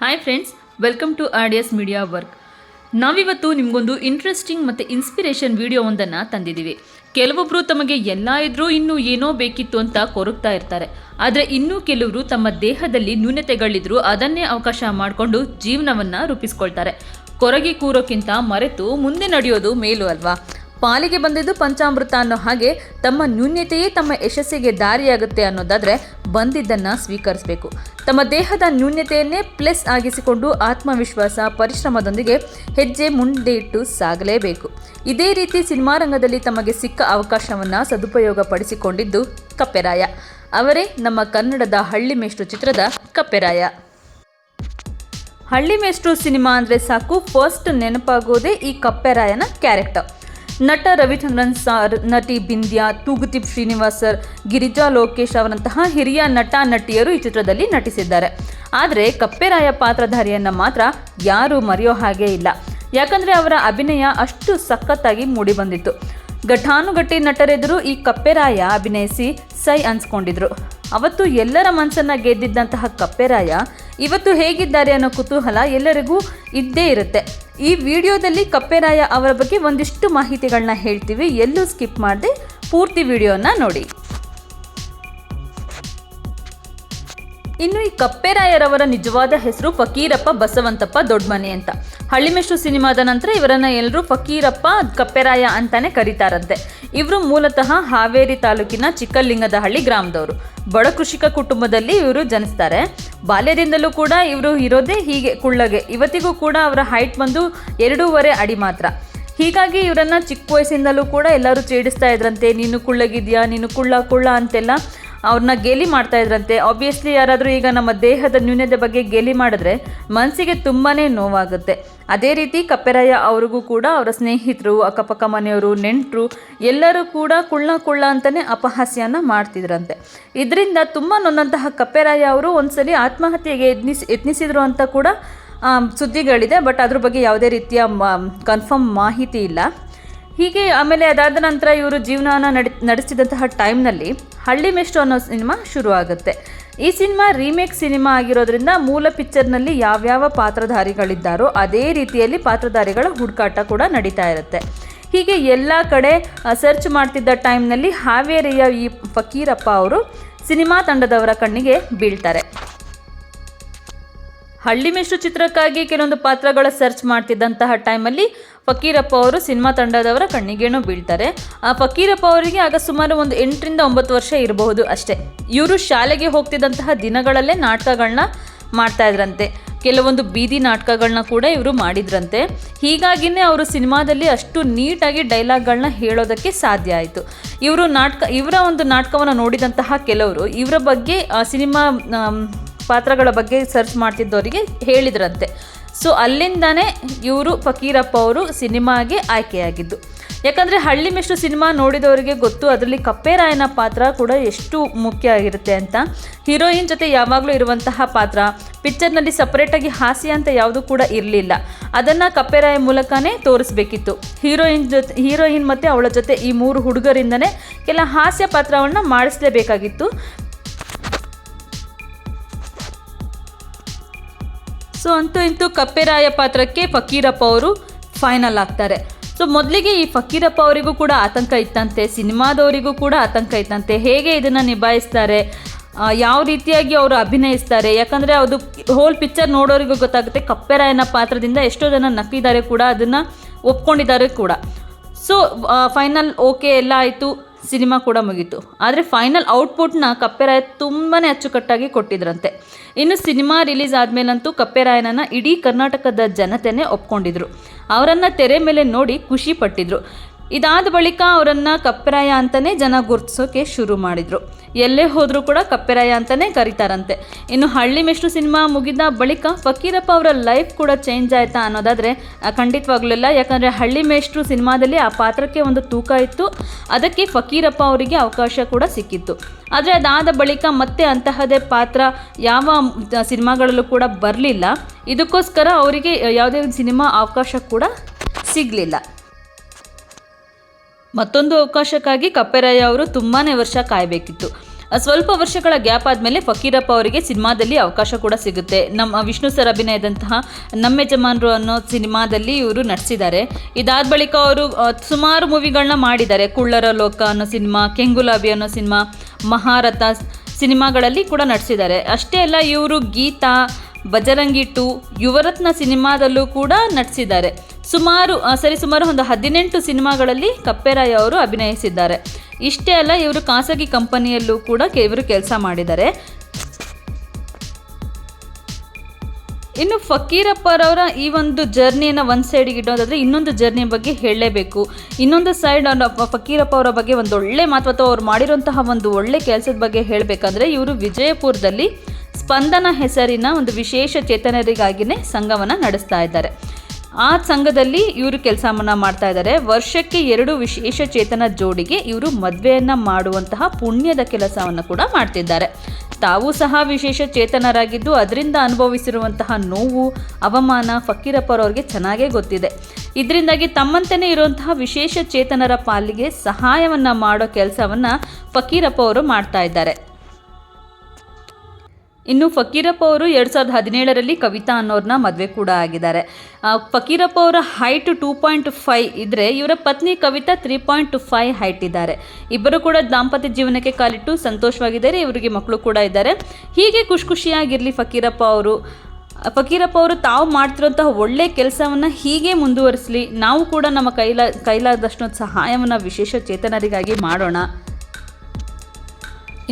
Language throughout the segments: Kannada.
Hi friends welcome to Audius media work ನಾವಿವತ್ತು ನಿಮಗೊಂದು ಇಂಟ್ರೆಸ್ಟಿಂಗ್ ಮತ್ತು ಇನ್ಸ್ಪಿರೇಷನ್ ವಿಡಿಯೋ ಒಂದನ್ನು ತಂದಿದ್ದೀವಿ. ಕೆಲವೊಬ್ಬರು ತಮಗೆ ಎಲ್ಲ ಇದ್ರೂ ಇನ್ನೂ ಏನೋ ಬೇಕಿತ್ತು ಅಂತ ಕೊರಗ್ತಾ ಇರ್ತಾರೆ. ಆದರೆ ಇನ್ನೂ ಕೆಲವರು ತಮ್ಮ ದೇಹದಲ್ಲಿ ನ್ಯೂನತೆಗಳಿದ್ರೂ ಅದನ್ನೇ ಅವಕಾಶ ಮಾಡಿಕೊಂಡು ಜೀವನವನ್ನು ರೂಪಿಸ್ಕೊಳ್ತಾರೆ. ಕೊರಗಿ ಕೂರೋಕ್ಕಿಂತ ಮರೆತು ಮುಂದೆ ನಡೆಯೋದು ಮೇಲು ಅಲ್ವಾ? ಪಾಲಿಗೆ ಬಂದಿದ್ದು ಪಂಚಾಮೃತ ಅನ್ನೋ ಹಾಗೆ ತಮ್ಮ ನ್ಯೂನ್ಯತೆಯೇ ತಮ್ಮ ಯಶಸ್ಸಿಗೆ ದಾರಿಯಾಗುತ್ತೆ ಅನ್ನೋದಾದರೆ ಬಂದಿದ್ದನ್ನು ಸ್ವೀಕರಿಸಬೇಕು. ತಮ್ಮ ದೇಹದ ನ್ಯೂನ್ಯತೆಯನ್ನೇ ಪ್ಲಸ್ ಆಗಿಸಿಕೊಂಡು ಆತ್ಮವಿಶ್ವಾಸ, ಪರಿಶ್ರಮದೊಂದಿಗೆ ಹೆಜ್ಜೆ ಮುಂದೆ ಇಟ್ಟು ಸಾಗಲೇಬೇಕು. ಇದೇ ರೀತಿ ಸಿನಿಮಾ ರಂಗದಲ್ಲಿ ತಮಗೆ ಸಿಕ್ಕ ಅವಕಾಶವನ್ನು ಸದುಪಯೋಗ ಪಡಿಸಿಕೊಂಡಿದ್ದು ಕಪ್ಪೆರಾಯ. ಅವರೇ ನಮ್ಮ ಕನ್ನಡದ ಹಳ್ಳಿ ಮೇಷ್ಟ್ರು ಚಿತ್ರದ ಕಪ್ಪೆರಾಯ. ಹಳ್ಳಿ ಮೇಷ್ಟ್ರು ಸಿನಿಮಾ ಅಂದರೆ ಸಾಕು. ಫಸ್ಟ್ ನೆನಪಾಗೋದೇ ಈ ಕಪ್ಪೆರಾಯನ ಕ್ಯಾರೆಕ್ಟರ್ ನಟ ರವಿಚಂದ್ರನ್ ಸಾರ್, ನಟಿ ಬಿಂದ್ಯಾ ತೂಗುತಿಪ್ ಶ್ರೀನಿವಾಸ್ ಸರ್ ಗಿರಿಜಾ ಲೋಕೇಶ್ ಅವರಂತಹ ಹಿರಿಯ ನಟ ನಟಿಯರು ಈ ಚಿತ್ರದಲ್ಲಿ ನಟಿಸಿದ್ದಾರೆ. ಆದರೆ ಕಪ್ಪೆರಾಯ ಪಾತ್ರಧಾರಿಯನ್ನು ಮಾತ್ರ ಯಾರೂ ಮರೆಯೋ ಹಾಗೇ ಇಲ್ಲ. ಯಾಕಂದರೆ ಅವರ ಅಭಿನಯ ಅಷ್ಟು ಸಖತ್ತಾಗಿ ಮೂಡಿಬಂದಿತ್ತು. ಘಟಾನುಘಟಿ ನಟರೆದುರು ಈ ಕಪ್ಪೆರಾಯ ಅಭಿನಯಿಸಿ ಸೈ ಅನ್ಸ್ಕೊಂಡಿದ್ರು. ಅವತ್ತು ಎಲ್ಲರ ಮನಸ್ಸನ್ನು ಗೆದ್ದಿದ್ದಂತಹ ಕಪ್ಪೆರಾಯ ಇವತ್ತು ಹೇಗಿದ್ದಾರೆ ಅನ್ನೋ ಕುತೂಹಲ ಎಲ್ಲರಿಗೂ ಇದ್ದೇ ಇರುತ್ತೆ. ಈ ವಿಡಿಯೋದಲ್ಲಿ ಕಪ್ಪೆರಾಯ ಅವರ ಬಗ್ಗೆ ಒಂದಿಷ್ಟು ಮಾಹಿತಿಗಳನ್ನ ಹೇಳ್ತೀವಿ. ಎಲ್ಲೂ ಸ್ಕಿಪ್ ಮಾಡದೆ ಪೂರ್ತಿ ವಿಡಿಯೋನ ನೋಡಿ. ಇನ್ನು ಈ ಕಪ್ಪೆರಾಯರವರ ನಿಜವಾದ ಹೆಸರು ಫಕೀರಪ್ಪ ಬಸವಂತಪ್ಪ ದೊಡ್ಡಮನೆ ಅಂತ. ಹಳ್ಳಿಮೆಷ್ಟು ಸಿನಿಮಾದ ನಂತರ ಇವರನ್ನ ಎಲ್ಲರೂ ಫಕೀರಪ್ಪ ಕಪ್ಪೆರಾಯ ಅಂತಾನೆ ಕರೀತಾರಂತೆ. ಇವರು ಮೂಲತಃ ಹಾವೇರಿ ತಾಲೂಕಿನ ಚಿಕ್ಕಲಿಂಗದಹಳ್ಳಿ ಗ್ರಾಮದವರು. ಬಡ ಕೃಷಿಕ ಕುಟುಂಬದಲ್ಲಿ ಇವರು ಜನಿಸ್ತಾರೆ. ಬಾಲ್ಯದಿಂದಲೂ ಕೂಡ ಇವರು ಇರೋದೇ ಹೀಗೆ ಕುಳ್ಳಗೆ. ಇವತ್ತಿಗೂ ಕೂಡ ಅವರ ಹೈಟ್ ಬಂದು ಎರಡೂವರೆ ಅಡಿ ಮಾತ್ರ. ಹೀಗಾಗಿ ಇವರನ್ನ ಚಿಕ್ಕ ವಯಸ್ಸಿಂದಲೂ ಕೂಡ ಎಲ್ಲರೂ ಚೇಡಿಸ್ತಾ ಇದ್ರಂತೆ. ನೀನು ಕುಳ್ಳಗಿದ್ಯಾ? ನೀನು ಕುಳ್ಳ ಕುಳ್ಳ ಅಂತೆಲ್ಲ ಅವ್ರನ್ನ ಗೇಲಿ ಮಾಡ್ತಾ ಇದ್ರಂತೆ. ಆಬ್ವಿಯಸ್ಲಿ ಯಾರಾದರೂ ಈಗ ನಮ್ಮ ದೇಹದ ನ್ಯೂನತೆ ಬಗ್ಗೆ ಗೇಲಿ ಮಾಡಿದ್ರೆ ಮನಸ್ಸಿಗೆ ತುಂಬಾ ನೋವಾಗುತ್ತೆ. ಅದೇ ರೀತಿ ಕಪ್ಪೆರಾಯ ಅವ್ರಿಗೂ ಕೂಡ ಅವರ ಸ್ನೇಹಿತರು, ಅಕ್ಕಪಕ್ಕ ಮನೆಯವರು, ನೆಂಟರು ಎಲ್ಲರೂ ಕೂಡ ಕುಳ್ಳ ಕುಳ್ಳ ಅಂತಲೇ ಅಪಹಾಸ್ಯನ ಮಾಡ್ತಿದ್ರಂತೆ. ಇದರಿಂದ ತುಂಬ ನೊಂದಂತಹ ಕಪ್ಪೆರಾಯ ಅವರು ಒಂದ್ಸಲಿ ಆತ್ಮಹತ್ಯೆಗೆ ಯತ್ನಿಸಿ, ಯತ್ನಿಸಿದ್ರು ಅಂತ ಕೂಡ ಸುದ್ದಿಗಳಿದೆ. ಬಟ್ ಅದ್ರ ಬಗ್ಗೆ ಯಾವುದೇ ರೀತಿಯ ಕನ್ಫರ್ಮ್ ಮಾಹಿತಿ ಇಲ್ಲ. ಹೀಗೆ ಆಮೇಲೆ ಅದಾದ ನಂತರ ಇವರು ಜೀವನವನ್ನು ನಡೆ, ನಡೆಸಿದಂತಹ ಟೈಮ್ನಲ್ಲಿ ಹಳ್ಳಿ ಮೆಷ್ಟು ಅನ್ನೋ ಸಿನಿಮಾ ಶುರು ಆಗುತ್ತೆ ಈ ಸಿನಿಮಾ ರೀಮೇಕ್ ಸಿನಿಮಾ ಆಗಿರೋದ್ರಿಂದ ಮೂಲ ಪಿಕ್ಚರ್ನಲ್ಲಿ ಯಾವ್ಯಾವ ಪಾತ್ರಧಾರಿಗಳಿದ್ದಾರೋ ಅದೇ ರೀತಿಯಲ್ಲಿ ಪಾತ್ರಧಾರಿಗಳ ಹುಡುಕಾಟ ಕೂಡ ನಡೀತಾ ಇರುತ್ತೆ. ಹೀಗೆ ಎಲ್ಲ ಕಡೆ ಸರ್ಚ್ ಮಾಡ್ತಿದ್ದ ಟೈಮ್ನಲ್ಲಿ ಹಾವೇರಿಯ ಈ ಫಕೀರಪ್ಪ ಅವರು ಸಿನಿಮಾ ತಂಡದವರ ಕಣ್ಣಿಗೆ ಬೀಳ್ತಾರೆ. ಹಳ್ಳಿ ಮಿಶ್ರ ಚಿತ್ರಕ್ಕಾಗಿ ಕೆಲವೊಂದು ಪಾತ್ರಗಳ ಸರ್ಚ್ ಮಾಡ್ತಿದ್ದಂತಹ ಟೈಮಲ್ಲಿ ಫಕೀರಪ್ಪ ಅವರು ಸಿನಿಮಾ ತಂಡದವರ ಕಣ್ಣಿಗೇನೋ ಬೀಳ್ತಾರೆ. ಆ ಫಕೀರಪ್ಪ ಅವರಿಗೆ ಆಗ ಸುಮಾರು ಒಂದು ಎಂಟರಿಂದ ಒಂಬತ್ತು ವರ್ಷ ಇರಬಹುದು ಅಷ್ಟೇ. ಇವರು ಶಾಲೆಗೆ ಹೋಗ್ತಿದ್ದಂತಹ ದಿನಗಳಲ್ಲೇ ನಾಟಕಗಳನ್ನ ಮಾಡ್ತಾ ಇದ್ರಂತೆ. ಕೆಲವೊಂದು ಬೀದಿ ನಾಟಕಗಳನ್ನ ಕೂಡ ಇವರು ಮಾಡಿದ್ರಂತೆ. ಹೀಗಾಗಿನೇ ಅವರು ಸಿನಿಮಾದಲ್ಲಿ ಅಷ್ಟು ನೀಟಾಗಿ ಡೈಲಾಗ್ಗಳನ್ನ ಹೇಳೋದಕ್ಕೆ ಸಾಧ್ಯ ಆಯಿತು. ಇವರು ನಾಟಕ, ಇವರ ಒಂದು ನಾಟಕವನ್ನು ನೋಡಿದಂತಹ ಕೆಲವರು, ಇವರ ಬಗ್ಗೆ ಸಿನಿಮಾ ಪಾತ್ರಗಳ ಬಗ್ಗೆ ಸರ್ಚ್ ಮಾಡ್ತಿದ್ದವರಿಗೆ ಹೇಳಿದ್ರಂತೆ. ಸೊ ಅಲ್ಲಿಂದನೇ ಇವರು ಫಕೀರಪ್ಪ ಅವರು ಸಿನಿಮಾಗೆ ಆಯ್ಕೆಯಾಗಿದ್ದು. ಯಾಕಂದರೆ ಹಳ್ಳಿ ಮಿಶ್ರು ಸಿನಿಮಾ ನೋಡಿದವರಿಗೆ ಗೊತ್ತು, ಅದರಲ್ಲಿ ಕಪ್ಪೆರಾಯನ ಪಾತ್ರ ಕೂಡ ಎಷ್ಟು ಮುಖ್ಯ ಆಗಿರುತ್ತೆ ಅಂತ. ಹೀರೋಯಿನ್ ಜೊತೆ ಯಾವಾಗಲೂ ಇರುವಂತಹ ಪಾತ್ರ ಪಿಕ್ಚರ್ನಲ್ಲಿ ಸಪ್ರೇಟಾಗಿ ಹಾಸ್ಯ ಅಂತ ಯಾವುದೂ ಕೂಡ ಇರಲಿಲ್ಲ. ಅದನ್ನು ಕಪ್ಪೆರಾಯ ಮೂಲಕನೇ ತೋರಿಸ್ಬೇಕಿತ್ತು. ಹೀರೋಯಿನ್ ಜೊತೆ ಹೀರೋಯಿನ್ ಮತ್ತು ಅವಳ ಜೊತೆ ಈ ಮೂರು ಹುಡುಗರಿಂದನೇ ಕೆಲ ಹಾಸ್ಯ ಪಾತ್ರವನ್ನು ಮಾಡಿಸಲೇಬೇಕಾಗಿತ್ತು. ಸೊ ಅಂತೂ ಇಂತೂ ಕಪ್ಪೆರಾಯ ಪಾತ್ರಕ್ಕೆ ಫಕೀರಪ್ಪ ಅವರು ಫೈನಲ್ ಆಗ್ತಾರೆ. ಸೊ ಮೊದಲಿಗೆ ಈ ಫಕೀರಪ್ಪ ಅವರಿಗೂ ಕೂಡ ಆತಂಕ ಇತ್ತಂತೆ, ಸಿನಿಮಾದವರಿಗೂ ಕೂಡ ಆತಂಕ ಇತ್ತಂತೆ. ಹೇಗೆ ಇದನ್ನು ನಿಭಾಯಿಸ್ತಾರೆ ಯಾವ ರೀತಿಯಾಗಿ ಅವರು ಅಭಿನಯಿಸ್ತಾರೆ, ಯಾಕಂದರೆ ಅದು ಹೋಲ್ ಪಿಕ್ಚರ್ ನೋಡೋರಿಗೂ ಗೊತ್ತಾಗುತ್ತೆ, ಕಪ್ಪೆರಾಯನ ಪಾತ್ರದಿಂದ ಎಷ್ಟೋ ಜನ ನಕ್ಕಿದ್ದಾರೆ ಕೂಡ, ಅದನ್ನು ಒಪ್ಕೊಂಡಿದ್ದಾರೆ ಕೂಡ. ಸೊ ಫೈನಲ್ ಓಕೆ ಎಲ್ಲ ಆಯಿತು, ಸಿನಿಮಾ ಕೂಡ ಮುಗೀತು. ಆದರೆ ಫೈನಲ್ ಔಟ್ಪುಟ್ನ ಕಪ್ಪೆರಾಯ ತುಂಬಾ ಅಚ್ಚುಕಟ್ಟಾಗಿ ಕೊಟ್ಟಿದ್ರಂತೆ. ಇನ್ನು ಸಿನಿಮಾ ರಿಲೀಸ್ ಆದಮೇಲಂತೂ ಕಪ್ಪೆರಾಯನನ್ನು ಇಡೀ ಕರ್ನಾಟಕದ ಜನತೆನೇ ಒಪ್ಕೊಂಡಿದ್ರು. ಅವರನ್ನು ತೆರೆ ಮೇಲೆ ನೋಡಿ ಖುಷಿ ಪಟ್ಟಿದ್ರು. ಇದಾದ ಬಳಿಕ ಅವರನ್ನು ಕಪ್ಪೆರಾಯ ಅಂತಲೇ ಜನ ಗುರ್ತಿಸೋಕೆ ಶುರು ಮಾಡಿದರು. ಎಲ್ಲೇ ಹೋದರೂ ಕೂಡ ಕಪ್ಪೆರಾಯ ಅಂತಲೇ ಕರೀತಾರಂತೆ. ಇನ್ನು ಹಳ್ಳಿ ಮೆಷ್ಟು ಸಿನಿಮಾ ಮುಗಿದ ಬಳಿಕ ಫಕೀರಪ್ಪ ಅವರ ಲೈಫ್ ಕೂಡ ಚೇಂಜ್ ಆಯ್ತಾ ಅನ್ನೋದಾದರೆ ಖಂಡಿತವಾಗ್ಲಿಲ್ಲ ಖಂಡಿತವಾಗ್ಲೂ ಯಾಕಂದರೆ ಹಳ್ಳಿ ಮೇಷ್ಟ್ರು ಸಿನಿಮಾದಲ್ಲಿ ಆ ಪಾತ್ರಕ್ಕೆ ಒಂದು ತೂಕ ಇತ್ತು. ಅದಕ್ಕೆ ಫಕೀರಪ್ಪ ಅವರಿಗೆ ಅವಕಾಶ ಕೂಡ ಸಿಕ್ಕಿತ್ತು. ಆದರೆ ಅದಾದ ಬಳಿಕ ಮತ್ತೆ ಅಂತಹದೇ ಪಾತ್ರ ಯಾವ ಸಿನಿಮಾಗಳಲ್ಲೂ ಕೂಡ ಬರಲಿಲ್ಲ. ಇದಕ್ಕೋಸ್ಕರ ಅವರಿಗೆ ಯಾವುದೇ ಸಿನಿಮಾ ಅವಕಾಶ ಕೂಡ ಸಿಗಲಿಲ್ಲ. ಮತ್ತೊಂದು ಅವಕಾಶಕ್ಕಾಗಿ ಕಪ್ಪೆರಾಯ ಅವರು ತುಂಬಾ ವರ್ಷ ಕಾಯಬೇಕಿತ್ತು. ಸ್ವಲ್ಪ ವರ್ಷಗಳ ಗ್ಯಾಪ್ ಆದಮೇಲೆ ಫಕೀರಪ್ಪ ಅವರಿಗೆ ಸಿನಿಮಾದಲ್ಲಿ ಅವಕಾಶ ಕೂಡ ಸಿಗುತ್ತೆ. ನಮ್ಮ ವಿಷ್ಣು ಸರ್ ಅಭಿನಯದಂತಹ ನಮ್ಮ ಯಜಮಾನರು ಅನ್ನೋ ಸಿನಿಮಾದಲ್ಲಿ ಇವರು ನಟಿಸಿದ್ದಾರೆ ಇದಾದ ಬಳಿಕ ಅವರು ಸುಮಾರು ಮೂವಿಗಳನ್ನ ಮಾಡಿದ್ದಾರೆ. ಕುಳ್ಳರ ಲೋಕ ಅನ್ನೋ ಸಿನಿಮಾ, ಕೆಂಗುಲಾಬಿ ಅನ್ನೋ ಸಿನಿಮಾ, ಮಹಾರಥ ಸಿನಿಮಾಗಳಲ್ಲಿ ಕೂಡ ನಟಿಸಿದ್ದಾರೆ ಅಷ್ಟೇ ಅಲ್ಲ, ಇವರು ಗೀತಾ, ಬಜರಂಗಿ ಟು, ಯುವರತ್ನ ಸಿನಿಮಾದಲ್ಲೂ ಕೂಡ ನಟಿಸಿದ್ದಾರೆ ಸುಮಾರು ಸರಿ ಸುಮಾರು ಒಂದು ಹದಿನೆಂಟು ಸಿನಿಮಾಗಳಲ್ಲಿ ಕಪ್ಪೆರಾಯ ಅವರು ಅಭಿನಯಿಸಿದ್ದಾರೆ. ಇಷ್ಟೇ ಅಲ್ಲ, ಇವರು ಖಾಸಗಿ ಕಂಪನಿಯಲ್ಲೂ ಕೂಡ ಇವರು ಕೆಲಸ ಮಾಡಿದ್ದಾರೆ. ಇನ್ನು ಫಕೀರಪ್ಪರವರ ಈ ಒಂದು ಜರ್ನಿಯನ್ನು ಒಂದು ಸೈಡಿಗೆ ಇಡೋದಾದರೆ ಇನ್ನೊಂದು ಜರ್ನಿ ಬಗ್ಗೆ ಹೇಳಲೇಬೇಕು. ಇನ್ನೊಂದು ಸೈಡ್ ಫಕೀರಪ್ಪ ಅವರ ಬಗ್ಗೆ ಒಂದು ಒಳ್ಳೆ ಮಾತು ಅಥವಾ ಅವ್ರು ಮಾಡಿರುವಂತಹ ಒಂದು ಒಳ್ಳೆ ಕೆಲಸದ ಬಗ್ಗೆ ಹೇಳಬೇಕಂದ್ರೆ ಇವರು ವಿಜಯಪುರದಲ್ಲಿ ಸ್ಪಂದನ ಹೆಸರಿನ ಒಂದು ವಿಶೇಷ ಚೇತನರಿಗಾಗಿಯೇ ಸಂಘವನ್ನು ನಡೆಸ್ತಾ ಇದ್ದಾರೆ. ಆ ಸಂಘದಲ್ಲಿ ಇವರು ಕೆಲಸವನ್ನು ಮಾಡ್ತಾ ಇದ್ದಾರೆ ವರ್ಷಕ್ಕೆ ಎರಡು ವಿಶೇಷ ಚೇತನ ಜೋಡಿಗೆ ಇವರು ಮದುವೆಯನ್ನು ಮಾಡುವಂತಹ ಪುಣ್ಯದ ಕೆಲಸವನ್ನು ಕೂಡ ಮಾಡ್ತಿದ್ದಾರೆ. ತಾವು ಸಹ ವಿಶೇಷ ಚೇತನರಾಗಿದ್ದು ಅದರಿಂದ ಅನುಭವಿಸಿರುವಂತಹ ನೋವು, ಅವಮಾನ ಫಕೀರಪ್ಪರವ್ರಿಗೆ ಚೆನ್ನಾಗೇ ಗೊತ್ತಿದೆ. ಇದರಿಂದಾಗಿ ತಮ್ಮಂತೆಯೇ ಇರುವಂತಹ ವಿಶೇಷ ಚೇತನರ ಪಾಲಿಗೆ ಸಹಾಯವನ್ನು ಮಾಡೋ ಕೆಲಸವನ್ನು ಫಕೀರಪ್ಪ ಅವರು ಮಾಡ್ತಾ ಇದ್ದಾರೆ. ಇನ್ನು ಫಕೀರಪ್ಪ ಅವರು ಎರಡು ಸಾವಿರದ ಹದಿನೇಳರಲ್ಲಿ ಕವಿತಾ ಅನ್ನೋರನ್ನ ಮದುವೆ ಕೂಡ ಆಗಿದ್ದಾರೆ. ಫಕೀರಪ್ಪ ಅವರ ಹೈಟ್ ಟೂ ಪಾಯಿಂಟ್ ಫೈ ಇದ್ದರೆ ಇವರ ಪತ್ನಿ Kavitha three point five height ಇದ್ದಾರೆ. ಇಬ್ಬರು ಕೂಡ ದಾಂಪತ್ಯ ಜೀವನಕ್ಕೆ ಕಾಲಿಟ್ಟು ಸಂತೋಷವಾಗಿದ್ದಾರೆ, ಇವರಿಗೆ ಮಕ್ಕಳು ಕೂಡ ಇದ್ದಾರೆ. ಹೀಗೆ ಖುಷಿ ಖುಷಿಯಾಗಿರಲಿ ಫಕೀರಪ್ಪ ಅವರು. ಫಕೀರಪ್ಪ ಅವರು ತಾವು ಮಾಡ್ತಿರೋಂತಹ ಒಳ್ಳೆ ಕೆಲಸವನ್ನು ಹೀಗೆ ಮುಂದುವರಿಸಲಿ, ನಾವು ಕೂಡ ನಮ್ಮ ಕೈಲ ಕೈಲಾದಷ್ಟು ಸಹಾಯವನ್ನು ವಿಶೇಷ ಚೇತನರಿಗಾಗಿ ಮಾಡೋಣ.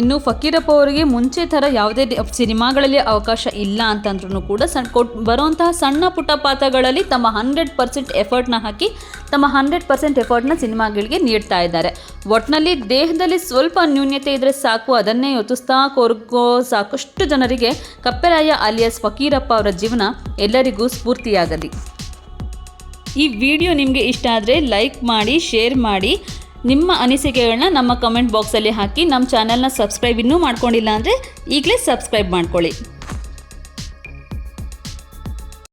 ಇನ್ನು ಫಕೀರಪ್ಪ ಅವರಿಗೆ ಮುಂಚೆ ಥರ ಯಾವುದೇ ಸಿನಿಮಾಗಳಲ್ಲಿ ಅವಕಾಶ ಇಲ್ಲ ಅಂತಂದ್ರೂ ಕೂಡ ಸಣ್ಣ ಕೊಟ್ ಬರುವಂತಹ ಸಣ್ಣ ಪುಟ್ಟ ಪಾತ್ರಗಳಲ್ಲಿ ತಮ್ಮ ಹಂಡ್ರೆಡ್ ಪರ್ಸೆಂಟ್ ಎಫರ್ಟ್ನ ಹಾಕಿ ತಮ್ಮ ಹಂಡ್ರೆಡ್ ಪರ್ಸೆಂಟ್ ಎಫರ್ಟ್ನ ಸಿನಿಮಾಗಳಿಗೆ ನೀಡ್ತಾ ಇದ್ದಾರೆ. ಒಟ್ಟಿನಲ್ಲಿ ದೇಹದಲ್ಲಿ ಸ್ವಲ್ಪ ನ್ಯೂನ್ಯತೆ ಇದ್ದರೆ ಸಾಕು, ಅದನ್ನೇ ಯೋಚಿಸ್ತಾ ಕೊರ್ಗೋ ಸಾಕಷ್ಟು ಜನರಿಗೆ ಕಪ್ಪೆರಾಯ ಅಲಿಯಾಸ್ ಫಕೀರಪ್ಪ ಅವರ ಜೀವನ ಎಲ್ಲರಿಗೂ ಸ್ಫೂರ್ತಿಯಾಗಲಿ. ಈ ವಿಡಿಯೋ ನಿಮಗೆ ಇಷ್ಟ ಆದರೆ ಲೈಕ್ ಮಾಡಿ, ಶೇರ್ ಮಾಡಿ. ನಿಮ್ಮ ಅನಿಸಿಕೆಗಳನ್ನ ನಮ್ಮ ಕಮೆಂಟ್ ಬಾಕ್ಸಲ್ಲಿ ಹಾಕಿ ನಮ್ಮ ಚಾನಲ್ನ ಸಬ್ಸ್ಕ್ರೈಬ್ ಇನ್ನೂ ಮಾಡ್ಕೊಂಡಿಲ್ಲ ಅಂದರೆ ಈಗಲೇ ಸಬ್ಸ್ಕ್ರೈಬ್ ಮಾಡ್ಕೊಳ್ಳಿ.